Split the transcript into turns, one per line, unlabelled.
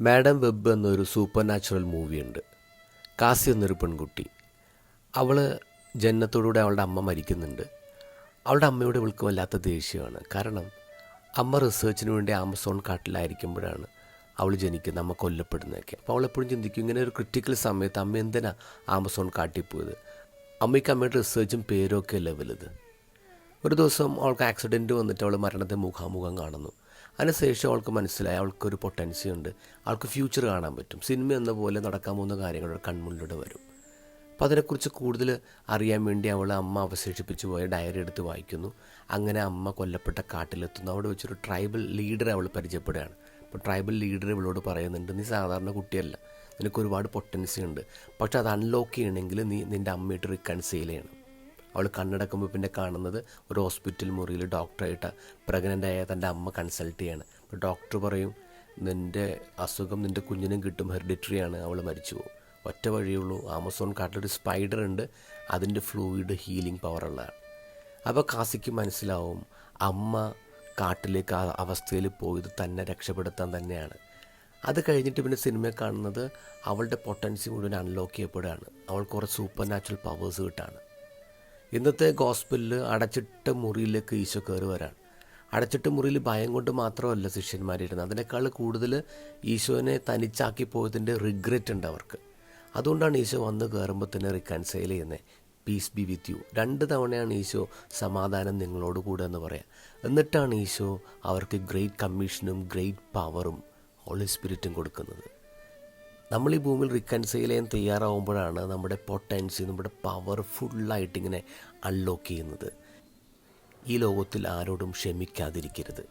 Madam web എന്നൊരു supernatural മൂവിയുണ്ട്. Cassie എന്നൊരു പെൺകുട്ടി. അവൾ ജനനത്തോടുകൂടെ അവളുടെ അമ്മ മരിക്കുന്നുണ്ട്. അവളുടെ അമ്മയോട് ഇവൾക്ക് വല്ലാത്ത ദേഷ്യമാണ്. കാരണം അമ്മ റിസർച്ചിന് വേണ്ടി ആമസോൺ കാട്ടിലായിരിക്കുമ്പോഴാണ് അവൾ ജനിക്കുന്നത് അമ്മ കൊല്ലപ്പെടുന്നതൊക്കെ. അപ്പോൾ അവളെപ്പോഴും ചിന്തിക്കും ഇങ്ങനെ ഒരു ക്രിട്ടിക്കൽ സമയത്ത് അമ്മ എന്തിനാ ആമസോൺ കാട്ടിപ്പോയത്? അമ്മയ്ക്ക് അമ്മയുടെ റിസർച്ചും പേരും ഒക്കെ അല്ലേ വലുത്? ഒരു ദിവസം അവൾക്ക് ആക്സിഡന്റ് വന്നിട്ട് അവൾ മരണത്തെ മുഖാമുഖം കാണുന്നു. അതിനുശേഷം അവൾക്ക് മനസ്സിലായി അവൾക്കൊരു പൊട്ടൻസി ഉണ്ട്. അവൾക്ക് ഫ്യൂച്ചർ കാണാൻ പറ്റും. സിനിമ എന്ന പോലെ നടക്കാൻ പോകുന്ന കാര്യങ്ങൾ കൺമുന്നിലൂടെ വരും. അപ്പോൾ അതിനെക്കുറിച്ച് കൂടുതൽ അറിയാൻ വേണ്ടി അവൾ അമ്മ അവശേഷിപ്പിച്ചു പോയ ഡയറി എടുത്ത് വായിക്കുന്നു. അങ്ങനെ അമ്മ കൊല്ലപ്പെട്ട കാട്ടിലെത്തുന്നു. അവിടെ വെച്ചൊരു ട്രൈബൽ ലീഡറെ അവൾ പരിചയപ്പെടുകയാണ്. അപ്പോൾ ട്രൈബൽ ലീഡർ ഇവളോട് പറയുന്നുണ്ട് നീ സാധാരണ കുട്ടിയല്ല. നിനക്ക് ഒരുപാട് പൊട്ടൻസി ഉണ്ട്. പക്ഷെ അത് അൺലോക്ക് ചെയ്യണമെങ്കിൽ നീ നിന്റെ അമ്മയായിട്ട് റിക്കൺസീൽ ചെയ്യണം. അവൾ കണ്ണടക്കുമ്പോൾ പിന്നെ കാണുന്നത് ഒരു ഹോസ്പിറ്റൽ മുറിയിൽ ഡോക്ടറായിട്ട് പ്രഗ്നന്റ് ആയ തന്റെ അമ്മ കൺസൾട്ട് ചെയ്യാണ്. അപ്പോൾ ഡോക്ടർ പറയും നിന്റെ അസുഖം നിന്റെ കുഞ്ഞിനും കിട്ടും ഹെറിഡിറ്ററി ആണ്. അവൾ മരിച്ചു പോകും ഒറ്റ വഴിയുള്ളൂ ആമസോൺ കാട്ടിലൊരു സ്പൈഡർ ഉണ്ട്. അതിന്റെ ഫ്ലൂയിഡ് ഹീലിംഗ് പവറുള്ളതാണ് അപ്പോൾ കാസിക്ക് മനസ്സിലാവും അമ്മ കാട്ടിലേക്ക് ആ അവസ്ഥയിൽ പോയത് തന്നെ രക്ഷപ്പെടുത്താൻ തന്നെയാണ്. അത് കഴിഞ്ഞിട്ട് പിന്നെ സിനിമയിൽ കാണുന്നത് അവളുടെ പൊട്ടൻസി മുഴുവൻ അൺലോക്ക് ചെയ്യപ്പെടുകയാണ്. അവൾക്ക് കുറേ സൂപ്പർ നാച്ചുറൽ പവേഴ്സ് കിട്ടാണ്. ഇന്നത്തെ ഗോസ്പിലിൽ അടച്ചിട്ട മുറിയിലേക്ക് ഈശോ കയറി വരാൻ അടച്ചിട്ട മുറിയിൽ ഭയം കൊണ്ട് മാത്രമല്ല ശിഷ്യന്മാരിരുന്നത്. അതിനേക്കാൾ കൂടുതൽ ഈശോനെ തനിച്ചാക്കി പോയതിന്റെ റിഗ്രറ്റ് ഉണ്ട് അവർക്ക്. അതുകൊണ്ടാണ് ഈശോ വന്ന് കയറുമ്പോൾ തന്നെ റിക്കൺസൈൽ ചെയ്യുന്നത് പീസ് ബി വിത്ത് യു രണ്ട് തവണയാണ് ഈശോ സമാധാനം നിങ്ങളോട് കൂടെ എന്ന് പറയാം. എന്നിട്ടാണ് ഈശോ അവർക്ക് ഗ്രേറ്റ് കമ്മീഷനും ഗ്രേറ്റ് പവറും ഹോളി സ്പിരിറ്റും കൊടുക്കുന്നത്. നമ്മൾ ഈ ഭൂമിയിൽ റിക്കൺസൈൽ ചെയ്യാൻ തയ്യാറാവുമ്പോഴാണ് നമ്മുടെ പൊട്ടൻസി നമ്മുടെ പവർ ഫുള്ളായിട്ട് ഇങ്ങനെ അൺലോക്ക് ചെയ്യുന്നത്. ഈ ലോകത്തിൽ ആരോടും ക്ഷമിക്കാതിരിക്കരുത്.